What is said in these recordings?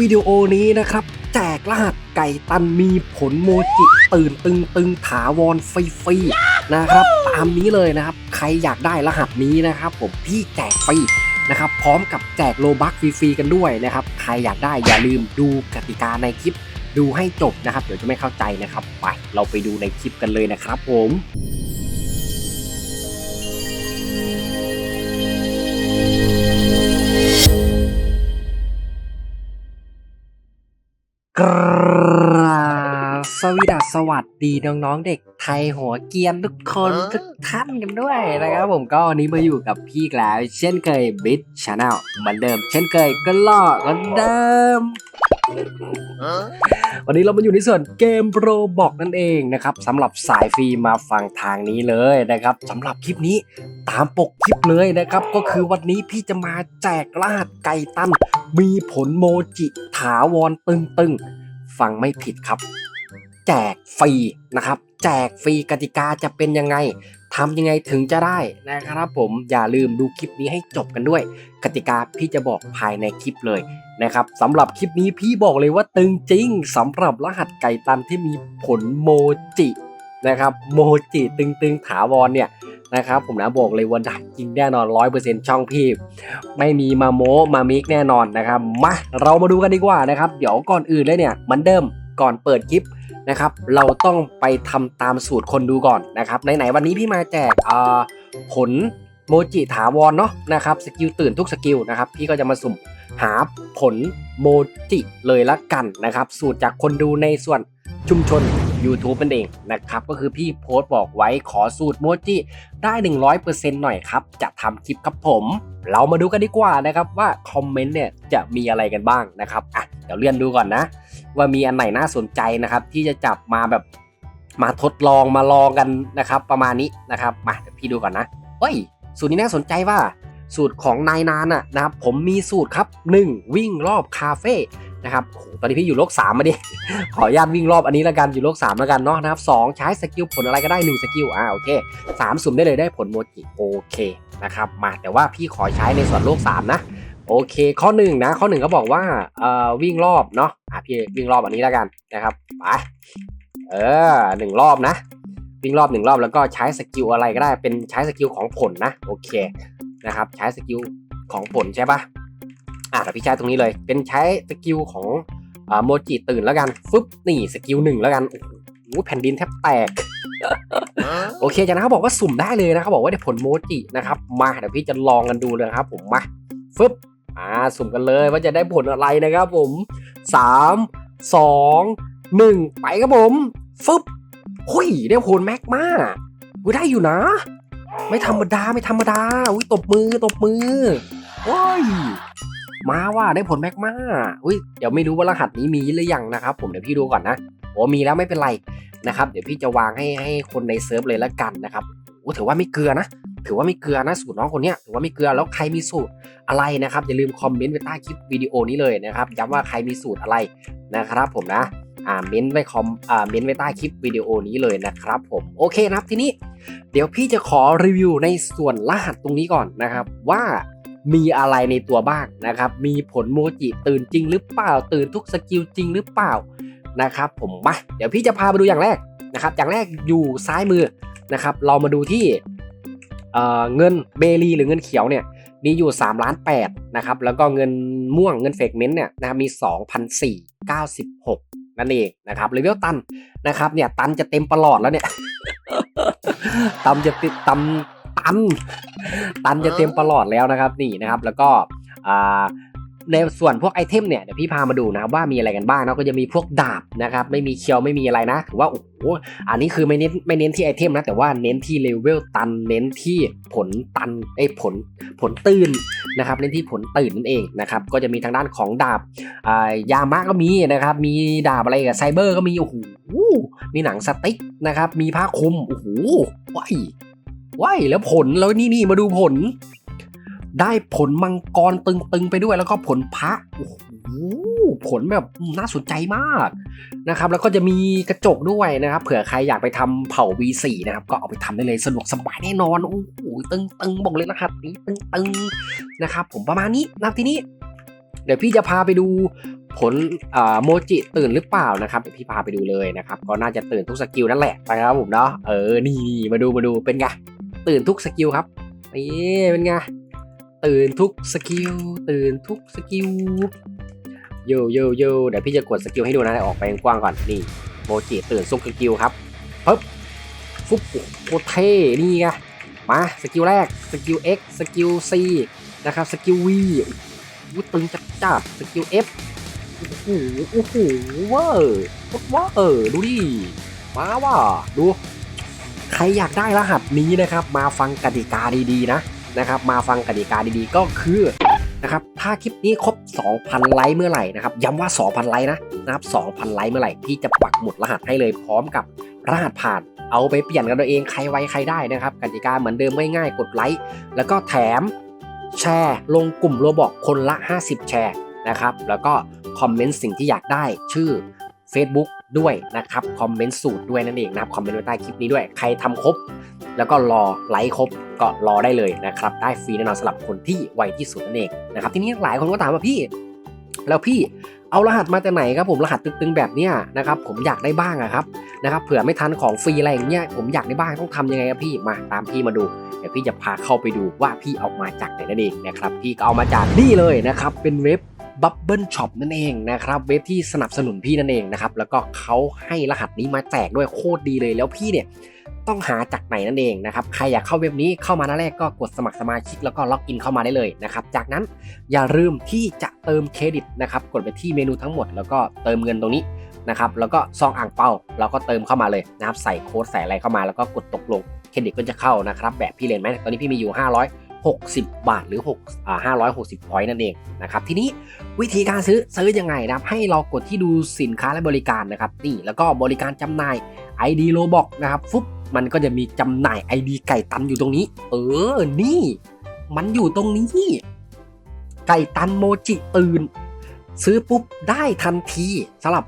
วิดีโอนี้นะครับ แจกรหัสไก่ตันมีผลโมจิตื่นตึงตึงถาวรฟรีๆนะครับ ตามนี้เลยนะครับ ใครอยากได้รหัสนี้นะครับ ผมพี่แจกฟรีนะครับ พร้อมกับแจกโลบัคฟรีๆกันด้วยนะครับ ใครอยากได้อย่าลืมดูกติกาในคลิป ดูให้จบนะครับ เดี๋ยวจะไม่เข้าใจนะครับ ไปเราไปดูในคลิปกันเลยนะครับ ผม กราบสวีดัสสวัสดีน้องๆเด็กไทยหัวเกรียนทุกคนฮะทุกท่านกันด้วยนะครับผมก็วันนี้มาอยู่กับพี่อีกแล้ว เช่นเคยบิทชาแนลเหมือนเดิม เช่นเคยก็ล่อเหมือนเดิม Huh? วันนี้เรามาอยู่ในส่วนเกมโปรบอกนั่นเองนะครับสำหรับสายฟรีมาฟังทางนี้เลยนะครับสำหรับคลิปนี้ตามปกคลิปเลยนะครับ ก็คือวันนี้พี่จะมาแจกรหัสไก่ตันมีผลโมจิถาวรตึงๆ ฟังไม่ผิดครับ แจกฟรีนะครับ แจกฟรีกติกาจะเป็นยังไงทำยังไงถึงจะได้นะครับผมอย่าลืมดูคลิปนี้ให้จบกันด้วย กติกาพี่จะบอกภายในคลิปเลย นะครับสำหรับคลิปนี้พี่บอกเลยว่าตึงจริงสำหรับรหัสไก่ตันที่มีผลโมจินะครับโมจิตึงๆถาวรเนี่ยนะครับผมนะบอกเลยว่าดักจริงแน่นอนร้อยเปอร์เซ็นช่องพี่ ไม่มีมาโมมามิกแน่นอนนะครับมาเรามาดูกันดีกว่านะครับ เดี๋ยวก่อนอื่นเลยเนี่ยเหมือนเดิมก่อนเปิดคลิปนะครับ เราต้องไปทำตามสูตรคนดูก่อนนะครับไหนๆวันนี้พี่มาแจกผลโมจิถาวรเนาะนะครับสกิลตื่นทุกสกิลนะครับ พี่ก็จะมาสุ่ม หาผลโมจิเลยละกันนะครับ สูตรจากคนดูในส่วนชุมชน YouTube นั่นเองนะครับ ก็คือพี่โพสต์บอกไว้ขอสูตรโมจิได้ 100%หน่อยครับ จะทำคลิปครับผม เรามาดูกันดีกว่านะครับว่าคอมเมนต์เนี่ยจะมีอะไรกันบ้างนะครับอะเดี๋ยวเลื่อนดูก่อนนะ ว่ามีอันไหนน่าสนใจนะครับ ที่จะจับมาแบบมาทดลองมาลองกันนะครับ ประมาณนี้นะครับมาเดี๋ยวพี่ดูก่อนนะเฮ้ยสูตรนี้น่าสนใจว่า สูตรของนายนานอะนะครับผมมีสูตรครับ 1 วิ่งรอบคาเฟ่นะครับโอ้โหตอนนี้พี่อยู่โลก3มาดิขออนุญาตวิ่งรอบอันนี้แล้วกันอยู่โลก3แล้วกันเนาะนะครับสองใช้สกิลผลอะไรก็ได้ 1 สกิลอ่าโอเคสามสุ่มได้เลยได้ผลโมจิโอเคนะครับมาแต่ว่าพี่ขอใช้ในส่วนโลก3นะโอเค ข้อหนึ่งนะข้อหนึ่งก็บอกว่าเอ่อวิ่งรอบเนาะอะพี่วิ่งรอบอันนี้แล้วกันนะครับไปเออหนึ่งรอบนะวิ่งรอบหนึ่งรอบแล้วก็ใช้สกิลอะไรก็ได้เป็นใช้สกิลของผลนะโอเค นะครับ ใช้สกิลของผลใช่ปะอะแต่พี่ใช้ตรงนี้เลย เป็นใช้สกิลของอ่าโมจิตื่นแล้วกันฟึบนี่สกิลหนึ่งแล้วกันโอ้โหแผ่นดินแทบแตก Huh? โอเคจากนั้นเขาบอกว่าสุ่มได้เลยนะเขาบอกว่าได้ผลโมจินะครับ มาเดี๋ยวพี่จะลองกันดูเลยนะครับ ผมมาฟึบอ่าสุ่มกันเลยว่าจะได้ผลอะไรนะครับ ผมสามสองหนึ่งไปครับผมฟึบหุยได้ผลแม็กมาอุ้ยได้อยู่นะ ไม่ธรรมดาไม่ธรรมดาอุ้ยตบมือตบมือโอ้ยมาว่าได้ผลแม็กมาอุ้ยเดี๋ยวไม่รู้ว่ารหัสนี้มีหรือยังนะครับ ผมเดี๋ยวพี่ดูก่อนนะโอ้มีแล้วไม่เป็นไรนะครับ เดี๋ยวพี่จะวางให้ให้คนในเซิร์ฟเลยละกันนะครับโอ้ถือว่าไม่เกลือนะ ถือว่าไม่เกลือนะสูตรน้องคนเนี้ยถือว่าไม่เกลือแล้วใครมีสูตรอะไรนะครับอย่าลืมคอมเมนต์ไว้ใต้คลิปวิดีโอนี้เลยนะครับย้ำว่าใครมีสูตรอะไรนะครับ ผมนะ อ่าเม้นไว้คอมอ่าเม้นไว้ใต้คลิปวิดีโอนี้เลยนะครับผมโอเคนะครับทีนี้ เดี๋ยวพี่จะขอรีวิวในส่วนรหัสตรงนี้ก่อนนะครับ ว่ามีอะไรในตัวบ้างนะครับ มีผลโมจิตื่นจริงหรือเปล่า ตื่นทุกสกิลจริงหรือเปล่านะครับ ผมมาเดี๋ยวพี่จะพาไปดูอย่างแรกนะครับ อย่างแรกอยู่ซ้ายมือนะครับ เรามาดูที่เเงินเบลีหรือเงินเขียวเนี่ยมีอยู่3ล้าน8นะครับแล้วก็เงินม่วงเงินเฟกเมนต์เนี่ยนะครับมี 2,496 นั่นเองนะครับเลเวลตันนะครับเนี่ยตันจะเต็มประหลอดแล้วเนี่ยตันจะติดตันตันตันจะเต็มประหลอดแล้วนะครับนี่นะครับ แล้วก็อ่า ในส่วนพวกไอเทมเนี่ยเดี๋ยวพี่พามาดูนะว่ามีอะไรกันบ้างเนาะก็จะมีพวกดาบนะครับไม่มีเคียวไม่มีอะไรนะถือว่าโอ้โหอันนี้คือไม่เน้นไม่เน้นที่ไอเทมนะแต่ว่าเน้นที่เลเวลตันเน้นที่ผลตันไอผลผลตื่นนะครับเน้นที่ผลตื่นนั่นเองนะครับก็จะมีทางด้านของดาบยามะก็มีนะครับมีดาบอะไรกับไซเบอร์ก็มีโอ้โหมีหนังสติ๊กนะครับมีผ้าคลุมโอ้โหว้ายว้ายแล้วผลแล้วนี่นี่มาดูผล ได้ผลมังกรตึงๆไปด้วยแล้วก็ผลพระโอ้โหผลแบบน่าสนใจมากนะครับ แล้วก็จะมีกระจกด้วยนะครับ เผื่อใครอยากไปทำเผ่า V4 นะครับ ก็เอาไปทำได้เลยสะดวกสบายแน่นอนโอ้โหตึงๆบอกเลยรหัสนี้ตึงๆนะครับ ผมประมาณนี้นะครับทีนี้ เดี๋ยวพี่จะพาไปดูผลโมจิตื่นหรือเปล่านะครับเดี๋ยวพี่พาไปดูเลยนะครับ ก็น่าจะตื่นทุกสกิลนั่นแหละนะครับผมเนาะเออนี่มาดูมาดูเป็นไงตื่นทุกสกิลครับนี่เป็นไง ตื่นทุกสกิลตื่นทุกสกิลโยโยโยเดี๋ยวพี่จะกดสกิลให้ดูนะออกไปกว้างก่อนนี่โมจิตื่นทุกสกิลครับปึ๊บฟุบโคเท่นี่ไงมาสกิลแรกสกิล X สกิล C นะครับสกิล V วูตึงจัดจัดสกิล F โอ้โหโอ้โหเวอร์ว้าเออดูดิมาว่าดู ใครอยากได้รหัสนี้นะครับ มาฟังกติกาดีๆนะ นะครับมาฟังกติกาดีๆก็คือนะครับถ้าคลิปนี้ครบ 2,000 ไลค์เมื่อไหร่นะครับย้ำว่า 2,000 ไลค์นะนะครับ2,000 ไลค์เมื่อไหร่พี่จะปักหมุดรหัสให้เลยพร้อมกับรหัสผ่านเอาไปเปลี่ยนกันตัวเองใครไวใครได้นะครับกติกาเหมือนเดิมง่ายๆกดไลค์แล้วก็แถมแชร์ลงกลุ่มโรบอกคนละ 50 แชร์นะครับแล้วก็คอมเมนต์สิ่งที่อยากได้ชื่อ Facebook ด้วยนะครับคอมเมนต์สูตรด้วยนั่นเองนะครับคอมเมนต์ไว้ใต้คลิปนี้ด้วยใครทำครบ แล้วก็รอไลค์ครบก็รอได้เลยนะครับ ได้ฟรีแน่นอนสำหรับคนที่ไวที่สุดนั่นเองนะครับทีนี้หลายคนก็ถามว่าพี่ แล้วพี่เอารหัสมาจากไหนครับผมรหัสตึงๆแบบเนี้ยนะครับผมอยากได้บ้างอะครับนะครับเผื่อไม่ทันของฟรีอะไรอย่างเงี้ยผมอยากได้บ้างต้องทำยังไงครับพี่มาตามพี่มาดูเดี๋ยวพี่จะพาเข้าไปดูว่าพี่เอามาจากไหนนั่นเองนะครับพี่ก็เอามาจากนี่เลยนะครับเป็นเว็บ Bubble Shop นั่นเองนะครับเว็บที่สนับสนุนพี่นั่นเองนะครับแล้วก็เขาให้รหัสนี้มาแจกด้วยโคตรดีเลยแล้วพี่เนี่ยต้องหาจากไหนนั่นเองนะครับ ใครอยากเข้าเว็บนี้เข้ามาหน้าแรกก็กดสมัครสมาชิกแล้วก็ล็อกอินเข้ามาได้เลยนะครับ จากนั้นอย่าลืมที่จะเติมเครดิตนะครับ กดไปที่เมนูทั้งหมด แล้วก็เติมเงินตรงนี้นะครับ แล้วก็ซองอ่างเปาเราก็เติมเข้ามาเลยนะครับ ใส่โค้ดใส่อะไรเข้ามาแล้วก็กดตกลง เครดิตก็จะเข้านะครับ แบบพี่เลนไหมตอนนี้พี่มีอยู่ 60 บาทหรือ6อ่า560พอยต์นั่นเองนะครับทีนี้วิธีการซื้อซื้อยังไงนะครับ ให้เรากดที่ดูสินค้าและบริการนะครับนี่แล้วก็บริการจำหน่าย ID r o b o x นะครับฟุบมันก็จะมีจำหน่าย ID ไก่ตันอยู่ตรงนี้ เออนี่ มันอยู่ตรงนี้ ไก่ตันโมจิตื่น ซื้อปุ๊บได้ทันทีสำหรับ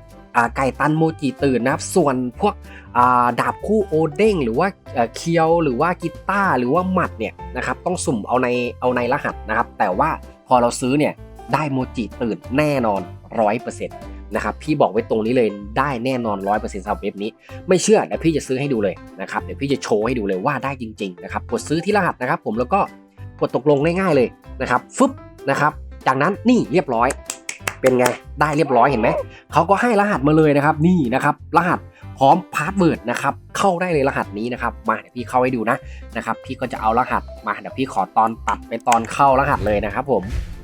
ไก่ตันโมจิตื่นนะครับ ส่วนพวกดาบคู่โอเด้งหรือว่าเอ่อเคียวหรือว่ากีตาร์หรือว่าหมัดเนี่ยนะครับต้องสุ่มเอาในเอาในรหัสนะครับ แต่ว่าพอเราซื้อเนี่ยได้โมจิตื่นแน่นอน 100%นะครับพี่บอกไว้ตรงนี้เลยได้แน่นอน 100%สำหรับเว็บนี้ ไม่เชื่อเดี๋ยวพี่จะซื้อให้ดูเลยนะครับเดี๋ยวพี่จะโชว์ให้ดูเลยว่าได้จริงๆนะครับกดซื้อที่รหัสนะครับ ผมแล้วก็กดตกลงง่ายๆเลยนะครับฟึบนะครับ จากนั้นนี่เรียบร้อย เป็นไง ได้เรียบร้อยเห็นไหม เขาก็ให้รหัสมาเลยนะครับ นี่นะครับ รหัสพร้อมพาสเวิร์ดนะครับ เข้าได้เลยรหัสนี้นะครับ มาเดี๋ยวพี่เข้าให้ดูนะนะครับ พี่ก็จะเอารหัสมาเดี๋ยวพี่ขอตอนตัดไปตอนเข้ารหัสเลยนะครับผม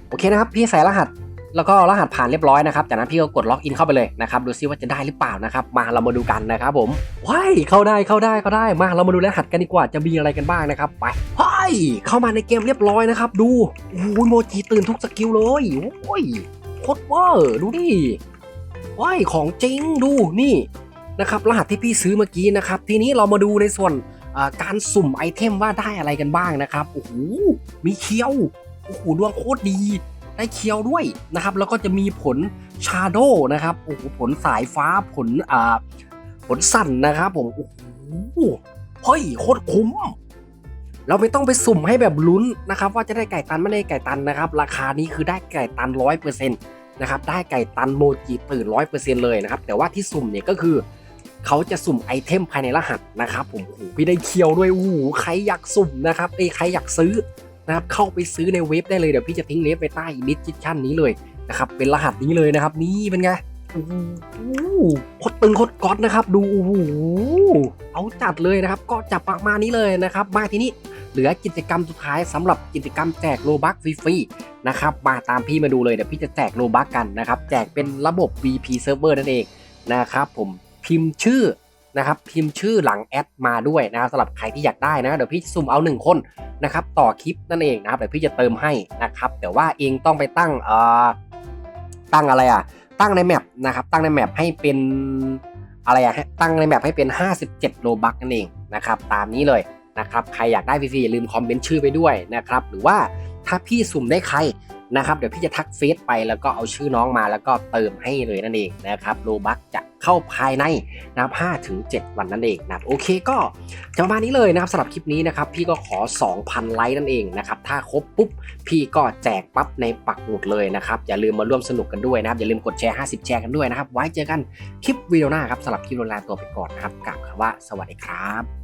โอเคนะครับ พี่ใส่รหัสแล้วก็รหัสผ่านเรียบร้อยนะครับ จากนั้นพี่ก็กดล็อกอินเข้าไปเลยนะครับ ดูซิว่าจะได้หรือเปล่านะครับ มาเรามาดูกันนะครับผมว้ายเข้าได้เข้าได้เข้าได้ มาเรามาดูรหัสกันดีกว่า จะมีอะไรกันบ้างนะครับ ไปว้ายเข้ามาในเกมเรียบร้อยนะครับ ดู โอ้ยโมจิตื่นทุกสกิลเลย โอ้ย โคตรเวอร์ดูดิว้ายของจริงดูนี่นะครับรหัสที่พี่ซื้อเมื่อกี้นะครับ ทีนี้เรามาดูในส่วนการสุ่มไอเทมว่าได้อะไรกันบ้างนะครับโอ้โหมีเคียวโอ้โหดวงโคตรดี ได้เคียวด้วยนะครับ แล้วก็จะมีผลชาโดนะครับโอ้โหผลสายฟ้าผลอ่าผลสั่นนะครับผมโอ้โหเฮ้ยโคตรคุ้ม เราไม่ต้องไปสุ่มให้แบบลุ้นนะครับว่าจะได้ไก่ตันไม่ได้ไก่ตันนะครับ ราคานี้คือได้ไก่ตันร้อยเปอร์เซ็นต์นะครับได้ไก่ตันโมจิตื่นร้อยเปอร์เซ็นต์เลยนะครับแต่ว่าที่สุ่มเนี่ยก็คือเขาจะสุ่มไอเทมภายในรหัสนะครับผมโอ้พี่ได้เคียวด้วยโอ้โหใครอยากสุ่มนะครับเอ้ใครอยากซื้อนะครับเข้าไปซื้อในเว็บได้เลยเดี๋ยวพี่จะทิ้งเล็บไปใต้ดิสคริปชั่นนี้เลยนะครับเป็นรหัสนี้เลยนะครับ นี่เป็นไงโอ้โหโคตรตึงโคตรก๊อตนะครับ ดูโอ้โหเอาจัดเลยนะครับ ก็จับประมาณนี้เลยนะครับ มาทีนี้ เหลือกิจกรรมสุดท้ายสำหรับกิจกรรมแจกโลบัคฟรีๆนะครับมาตามพี่มาดูเลยเดี๋ยวพี่จะแจกโลบัคกันนะครับ แจกเป็นระบบ VP Server นั่นเองนะครับผมพิมพ์ชื่อนะครับพิมพ์ชื่อหลังแอดมาด้วยนะครับสำหรับใครที่อยากได้นะเดี๋ยวพี่สุ่มเอาหนึ่งคนนะครับต่อคลิปนั่นเองนะครับเดี๋ยวพี่จะเติมให้นะครับแต่ว่าเองต้องไปตั้งเอ่อตั้งอะไรอะตั้งในแมปนะครับตั้งในแมปให้เป็นอะไรอะตั้งในแมปให้เป็น 57 โลบักนั่นเองนะครับตามนี้เลย นะครับใครอยากได้ฟรีๆอย่าลืมคอมเมนต์ชื่อไปด้วยนะครับหรือว่าถ้าพี่สุ่มได้ใครนะครับเดี๋ยวพี่จะทักเฟซไปแล้วก็เอาชื่อน้องมาแล้วก็เติมให้เลยนั่นเองนะครับโลบักจะเข้าภายในนะครับ5ถึง 7 วันนั่นเองนะครับโอเคก็จะประมาณนี้เลยนะครับสำหรับคลิปนี้นะครับพี่ก็ขอ 2,000 ไลค์นั่นเองนะครับถ้าครบปุ๊บพี่ก็แจกปั๊บในปักหมุดเลยนะครับอย่าลืมมาร่วมสนุกกันด้วยนะครับอย่าลืมกดแชร์ 50 แชร์กันด้วยนะครับไว้เจอกันคลิปวิดีโอหน้าครับสำหรับคลิปโรลาตัวไปก่อนนะครับกล่าวคำว่าสวัสดีครับ